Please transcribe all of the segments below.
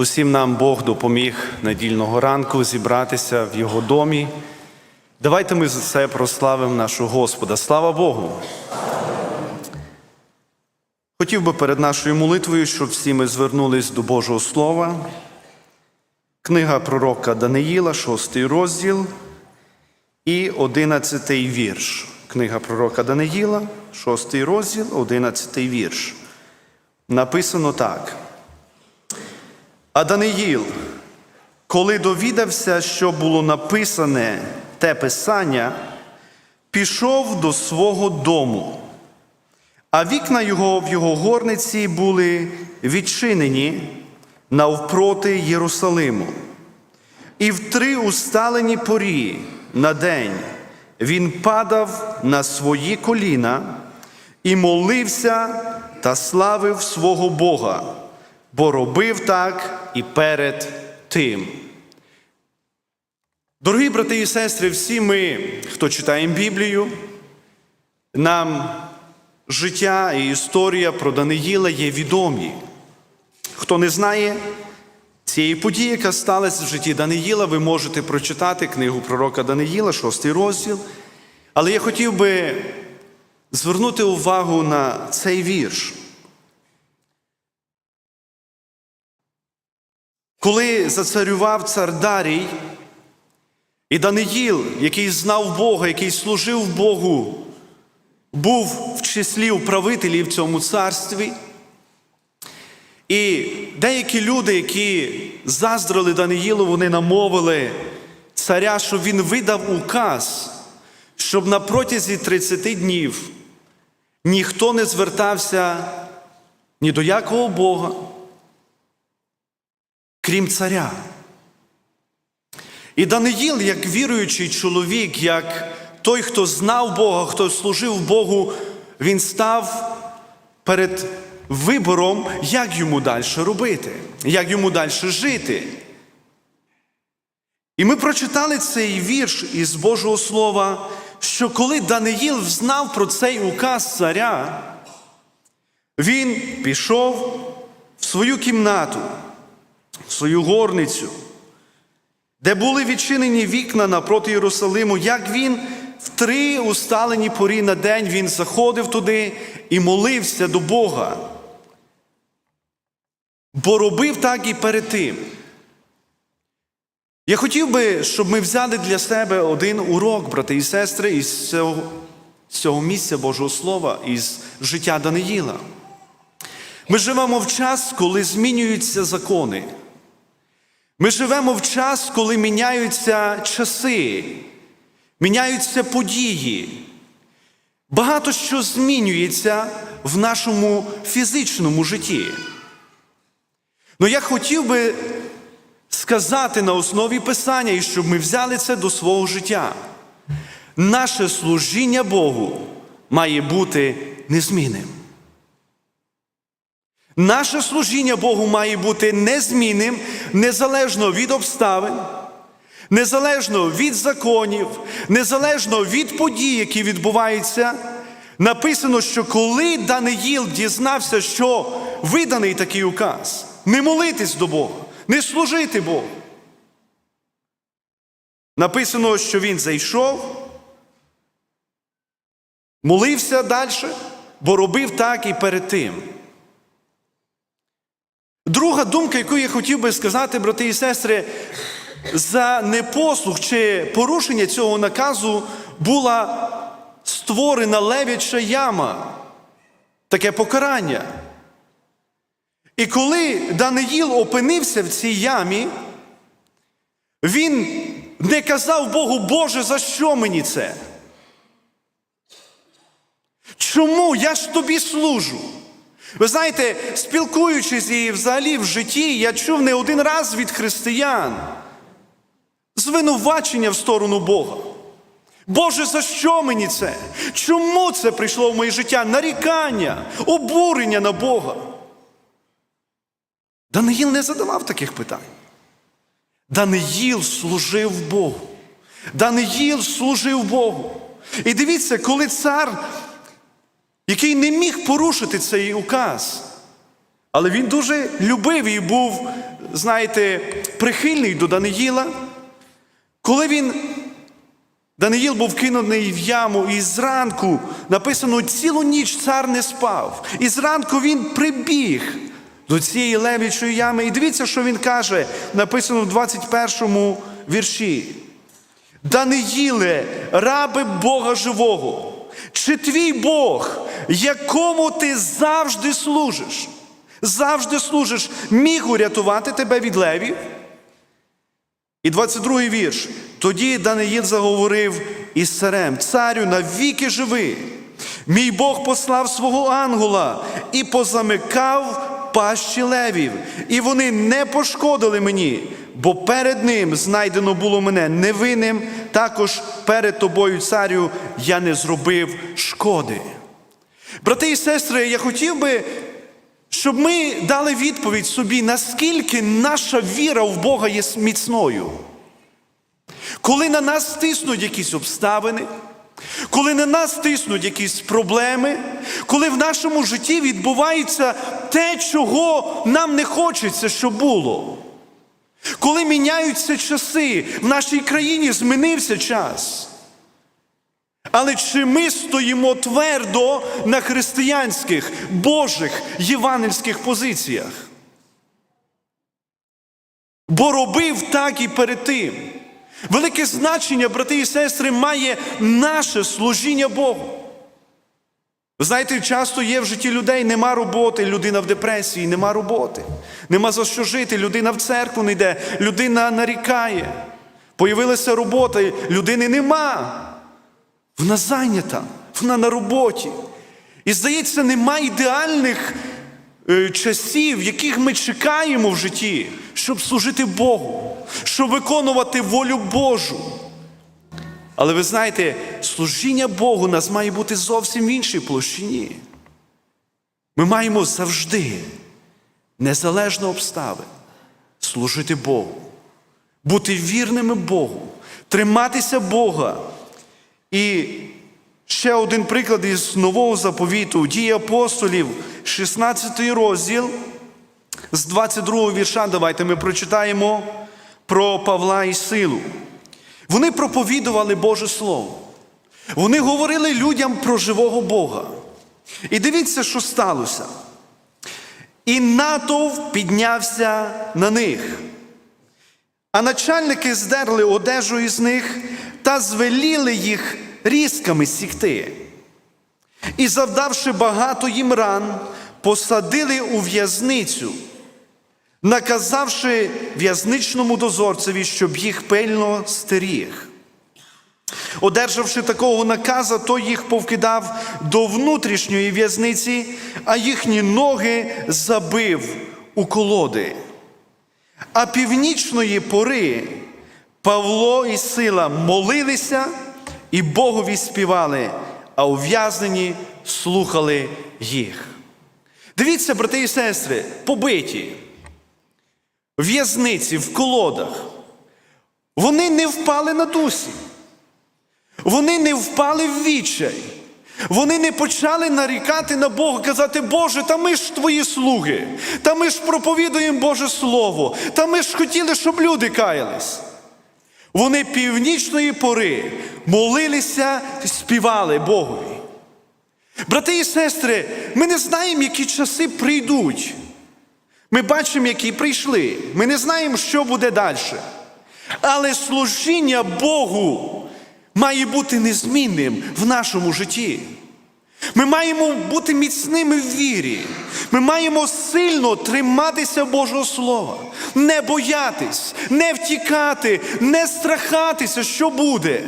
Усім нам Бог допоміг недільного ранку зібратися в Його домі. Давайте ми за це прославимо нашого Господа. Слава Богу! Хотів би перед нашою молитвою, щоб всі ми звернулись до Божого Слова. Книга пророка Даниїла, шостий розділ і одинадцятий вірш. Книга пророка Даниїла, шостий розділ, одинадцятий вірш. Написано так. А Даниїл, коли довідався, що було написане те писання, пішов до свого дому, а вікна його в його горниці були відчинені навпроти Єрусалиму. І в три усталені порі на день він падав на свої коліна і молився та славив свого Бога, бо робив так і перед тим. Дорогі брати і сестри, всі ми, хто читаємо Біблію, нам життя і історія про Даниїла є відомі. Хто не знає цієї події, яка сталася в житті Даниїла, ви можете прочитати книгу пророка Даниїла, шостий розділ. Але я хотів би звернути увагу на цей вірш. Коли зацарював цар Дарій, і Даниїл, який знав Бога, який служив Богу, був в числі управителів в цьому царстві. І деякі люди, які заздрили Даниїлу, вони намовили царя, щоб він видав указ, щоб на протязі 30 днів ніхто не звертався ні до якого Бога, крім царя. І Даниїл, як віруючий чоловік, як той, хто знав Бога, хто служив Богу, він став перед вибором, як йому далі робити, як йому далі жити. І ми прочитали цей вірш із Божого Слова, що коли Даниїл знав про цей указ царя, він пішов в свою кімнату, свою горницю, де були відчинені вікна напроти Єрусалиму, як він в три усталені порі на день він заходив туди і молився до Бога. Бо робив так і перед тим. Я хотів би, щоб ми взяли для себе один урок, брати і сестри, із цього, цього місця Божого Слова, із життя Даниїла. Ми живемо в час, коли змінюються закони. Ми живемо в час, коли міняються часи, міняються події. Багато що змінюється в нашому фізичному житті. Ну я хотів би сказати на основі Писання, і щоб ми взяли це до свого життя. Наше служіння Богу має бути незмінним. Наше служіння Богу має бути незмінним, незалежно від обставин, незалежно від законів, незалежно від подій, які відбуваються. Написано, що коли Даниїл дізнався, що виданий такий указ, не молитись до Бога, не служити Богу. Написано, що він зайшов, молився далі, бо робив так і перед тим. Друга думка, яку я хотів би сказати, брати і сестри, за непослух чи порушення цього наказу була створена левяча яма, таке покарання. І коли Даниїл опинився в цій ямі, він не казав Богу, Боже, за що мені це? Чому я ж тобі служу? Ви знаєте, спілкуючись і взагалі в житті, я чув не один раз від християн звинувачення в сторону Бога. Боже, за що мені це? Чому це прийшло в моє життя? Нарікання, обурення на Бога. Даниїл не задавав таких питань. Даниїл служив Богу. Даниїл служив Богу. І дивіться, коли цар, який не міг порушити цей указ, Але він дуже любив і був, знаєте, прихильний до Даниїла. Коли він, Даниїл був кинутий в яму, і зранку написано, цілу ніч цар не спав. І зранку він прибіг до цієї левічої ями. І дивіться, що він каже, написано в 21 вірші. Даниїле, раби Бога живого, чи твій Бог, якому ти завжди служиш, завжди служиш, міг урятувати тебе від левів? І 22 вірш. Тоді Даниїл заговорив із царем, царю, навіки живи. Мій Бог послав свого ангела і позамикав пащі левів, і вони не пошкодили мені, бо перед ним знайдено було мене невинним, також перед тобою, царю, я не зробив шкоди. Брати і сестри, я хотів би, щоб ми дали відповідь собі, наскільки наша віра в Бога є міцною. Коли на нас тиснуть якісь обставини, коли на нас тиснуть якісь проблеми, коли в нашому житті відбувається те, чого нам не хочеться, щоб було. Коли міняються часи, в нашій країні змінився час. Але чи ми стоїмо твердо на християнських, Божих, євангельських позиціях? Бо робив так і перед тим. Велике значення, брати і сестри, має наше служіння Богу. Знаєте, часто є в житті людей, нема роботи, людина в депресії, нема роботи, нема за що жити, людина в церкву не йде, людина нарікає. Появилася робота, людини нема. Вона зайнята, вона на роботі. І здається, нема ідеальних е, часів, яких ми чекаємо в житті, щоб служити Богу, щоб виконувати волю Божу. Але ви знаєте, служіння Богу у нас має бути зовсім в іншій площині. Ми маємо завжди, незалежно обставин, служити Богу, бути вірними Богу, триматися Бога. І ще один приклад із нового заповіту дії апостолів, 16 розділ, з 22 вірша. Давайте ми прочитаємо про Павла і силу. Вони проповідували Боже Слово. Вони говорили людям про живого Бога. І дивіться, що сталося. І натовп піднявся на них. А начальники здерли одежу із них та звеліли їх різками сікти. І, завдавши багато їм ран, посадили у в'язницю, наказавши в'язничному дозорцеві, щоб їх пильно стеріг. Одержавши такого наказа, той їх повкидав до внутрішньої в'язниці, а їхні ноги забив у колоди. А північної пори Павло і сила молилися і Богові співали, а ув'язнені слухали їх. Дивіться, брати і сестри, побиті, в'язниці, в колодах. Вони не впали на дусі. Вони не впали в відчай. Вони не почали нарікати на Бога, казати, Боже, та ми ж твої слуги, та ми ж проповідуємо Боже Слово, та ми ж хотіли, щоб люди каялись. Вони північної пори молилися співали Богові. Брати і сестри, ми не знаємо, які часи прийдуть. Ми бачимо, які прийшли. Ми не знаємо, що буде далі. Але служіння Богу має бути незмінним в нашому житті. Ми маємо бути міцними в вірі. Ми маємо сильно триматися Божого Слова, не боятись, не втікати, не страхатися, що буде.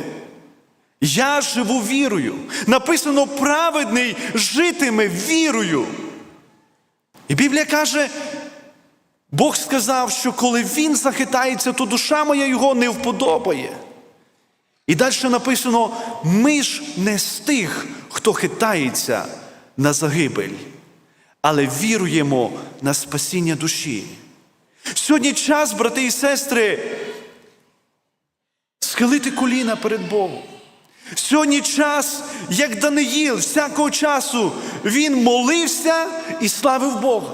Я живу вірою. Написано, праведний житиме вірою. І Біблія каже, Бог сказав, що коли він захитається, то душа моя його не вподобає. І далі написано: ми ж не з тих, хто хитається на загибель, але віруємо на спасіння душі. Сьогодні час, брати і сестри, схилити коліна перед Богом. Сьогодні час, як Даниїл, всякого часу, він молився і славив Бога.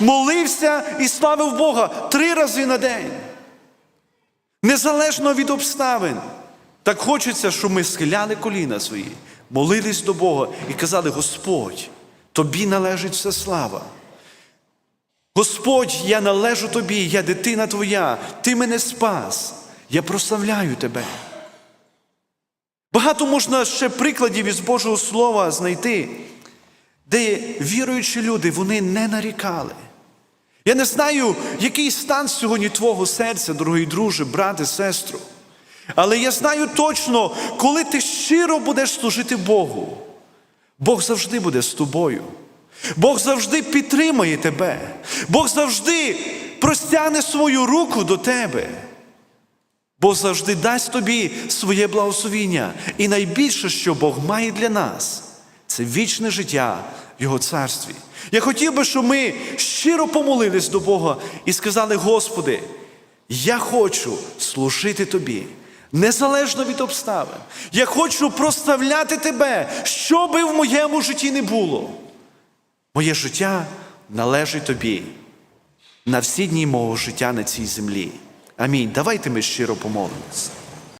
Молився і славив Бога три рази на день. Незалежно від обставин. Так хочеться, щоб ми схиляли коліна свої, молились до Бога і казали: Господь, тобі належить вся слава. Господь, я належу тобі, я дитина твоя, ти мене спас, я прославляю тебе. Багато можна ще прикладів із Божого Слова знайти, де віруючі люди вони не нарікали. Я не знаю, який стан сьогодні твого серця, дорогий друже, брате, сестру. Але я знаю точно, коли ти щиро будеш служити Богу, Бог завжди буде з тобою. Бог завжди підтримає тебе. Бог завжди простягне свою руку до тебе. Бог завжди дасть тобі своє благословіння. І найбільше, що Бог має для нас, це вічне життя в Його царстві. Я хотів би, щоб ми щиро помолились до Бога і сказали: Господи, я хочу служити Тобі. Незалежно від обставин. Я хочу проставляти Тебе, що би в моєму житті не було. Моє життя належить тобі на всі дні мого життя на цій землі. Амінь. Давайте ми щиро помолимось.